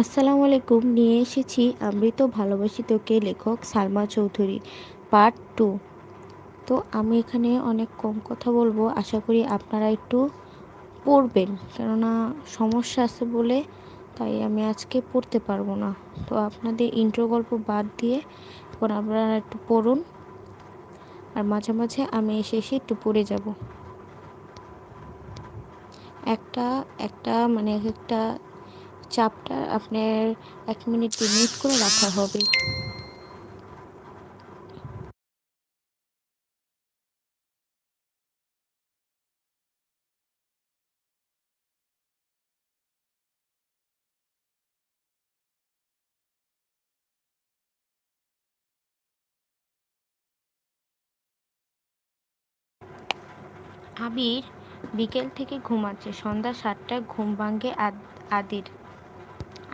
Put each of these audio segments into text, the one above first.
আসসালামু আলাইকুম, নিয়ে এসেছি আমৃত ভালোবাসি তোকে লেখক সালমা চৌধুরী পার্ট টু তো আমি এখানে অনেক কম কথা বলব, আশা করি আপনারা একটু পড়বেন, কেননা সমস্যা আছে বলে তাই আমি আজকে পড়তে পারব না। তো আপনাদের ইন্ট্রো গল্প বাদ দিয়ে এখন আপনারা একটু পড়ুন, আর মাঝে মাঝে আমি এসে এসে একটু পড়ে যাব। একটা একটা মানে একটা চাপটা আপনার এক মিনিট দু মিনিট করে রাখা হবে। আবির বিকেল থেকে ঘুমাচ্ছে। সন্ধ্যা সাতটায় ঘুম ভাঙে আদির।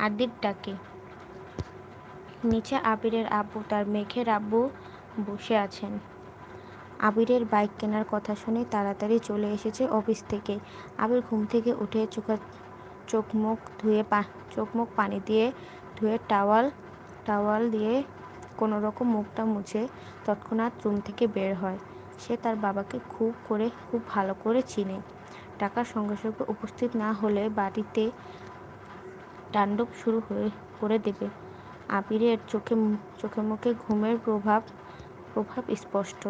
আদির ডাকে নিচে আবিরের আব্বু, তার মেঘের আব্বু বসে আছেন। আবিরের বাইক কেনার কথা শুনে তাড়াতাড়ি চলে এসেছে অফিস থেকে। আবির ঘুম থেকে উঠে চোখ চোখ মুখ ধুয়ে পা চোখ মুখ পানি দিয়ে ধুয়ে টাওয়াল টাওয়াল দিয়ে কোনো রকম মুখটা মুছে তৎক্ষণাৎ রুম থেকে বের হয়। সে তার বাবাকে খুব করে, খুব ভালো করে চিনে। টাকার সঙ্গে সঙ্গে উপস্থিত না হলে বাড়িতে তাণ্ডব শুরু হয়ে, করে দেবে। আবিরের চোখে চোখে মুখে ঘুমের প্রভাব প্রভাব স্পষ্ট।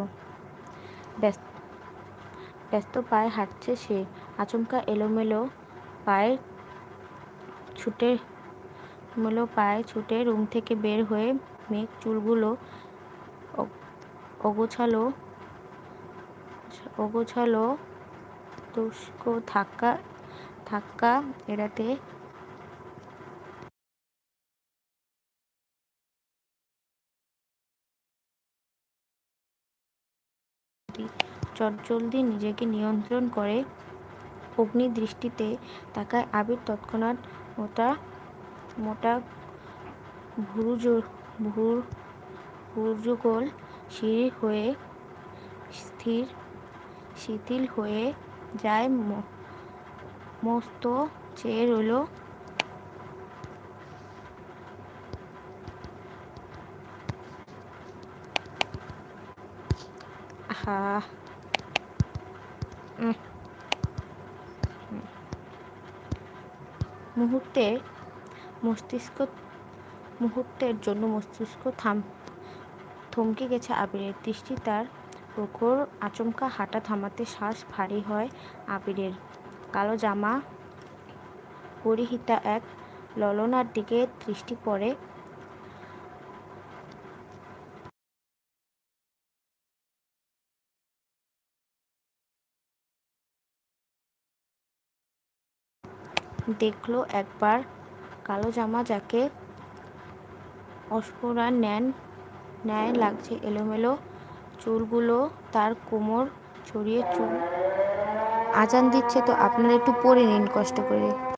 ব্যস্ত ব্যস্ত পায়ে হাঁটছে সে। আচমকা এলোমেলো পায়ে ছুটে মেলো পায়ে ছুটে রুম থেকে বের হয়ে মেঘ চুলগুলো অগোছালো অগোছালো তুষ্ক ধাক্কা ধাক্কা এড়াতে চটজলদি নিজেকে নিয়ন্ত্রণ করে। অগ্নি দৃষ্টিতে তাকায় আবির তৎক্ষণাৎ মোটা মোটা ভুর, ভুরুজগোল সিঁড়ি হয়ে স্থির, শিথিল হয়ে যায় মস্ত চেয়ে রইল। মুহূর্তে মস্তিষ্ক, মুহূর্তের জন্য মস্তিষ্ক থাম, থমকে গেছে আবিরের দৃষ্টি। তার প্রখর আচমকা হাঁটা থামাতে শ্বাস ভারী হয় আবিরের। কালো জামা পরিহিতা এক ললনার দিকে দৃষ্টি পড়ে। দেখল একবার কালো জামা যাকে অস্ফোরা নেন ন্যায় লাগছে এলোমেলো চুলগুলো তার কোমর ছড়িয়ে চুল। আজান দিচ্ছে তো আপনারা একটু পরে নিন কষ্ট করে।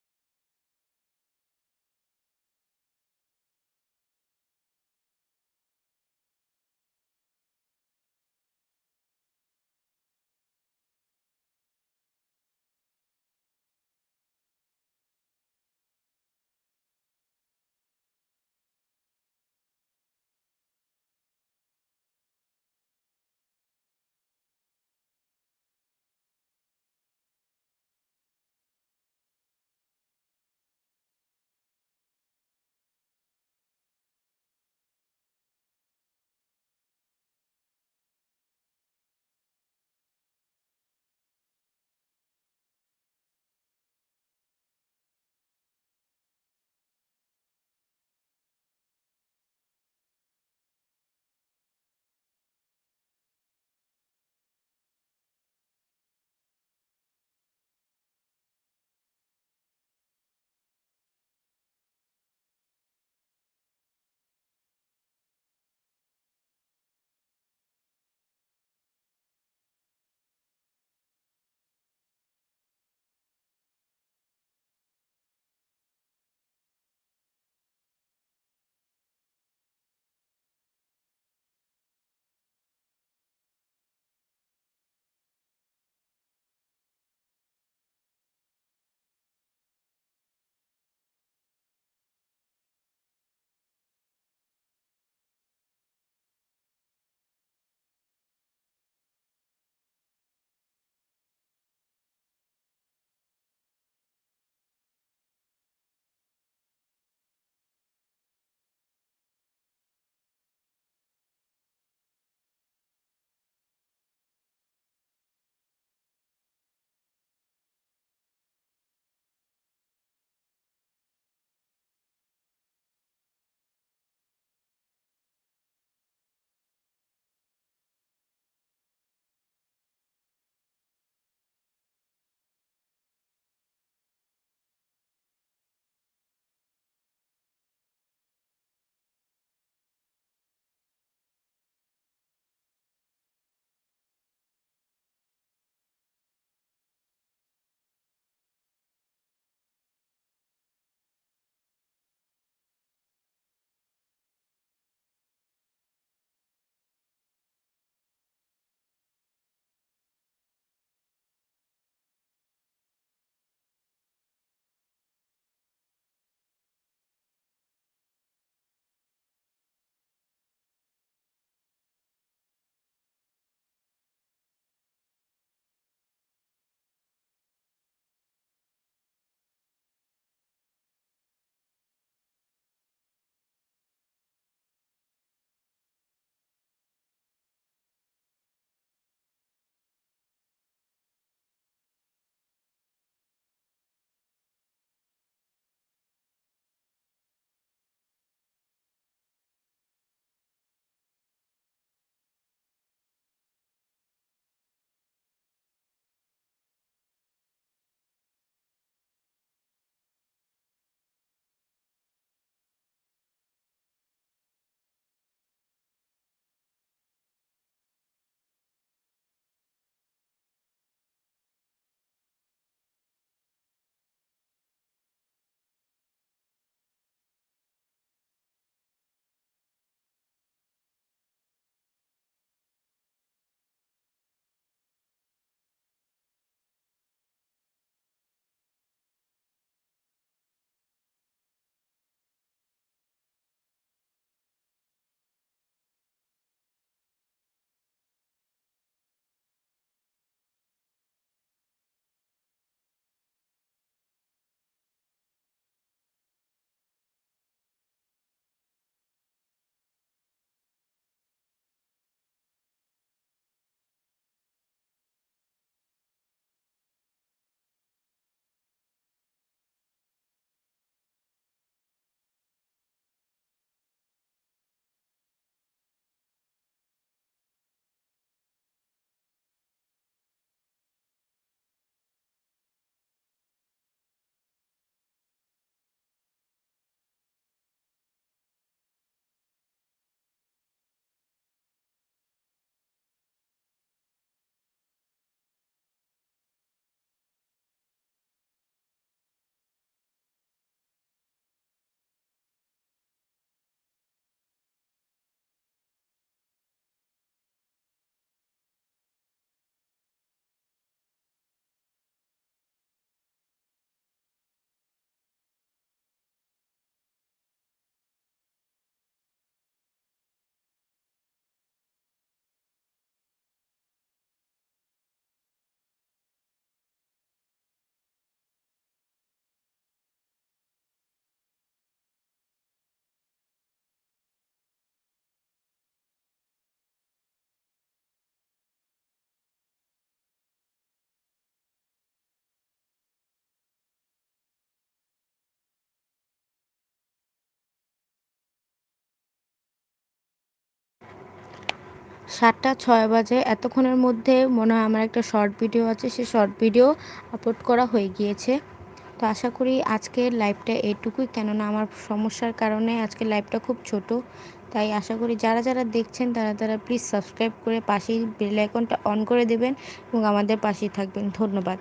সাতটা, ছয় বাজে। এতক্ষণের মধ্যে মনে হয় আমার একটা শর্ট ভিডিও আছে, সে শর্ট ভিডিও আপলোড করা হয়ে গিয়েছে। তো আশা করি আজকের লাইভটা এইটুকুই, কেননা আমার সমস্যার কারণে আজকে লাইভটা খুব ছোট। তাই আশা করি যারা যারা দেখছেন, তারা তারা প্লিজ সাবস্ক্রাইব করে পাশেই বেল আইকনটা অন করে দেবেন এবং আমাদের পাশেই থাকবেন। ধন্যবাদ।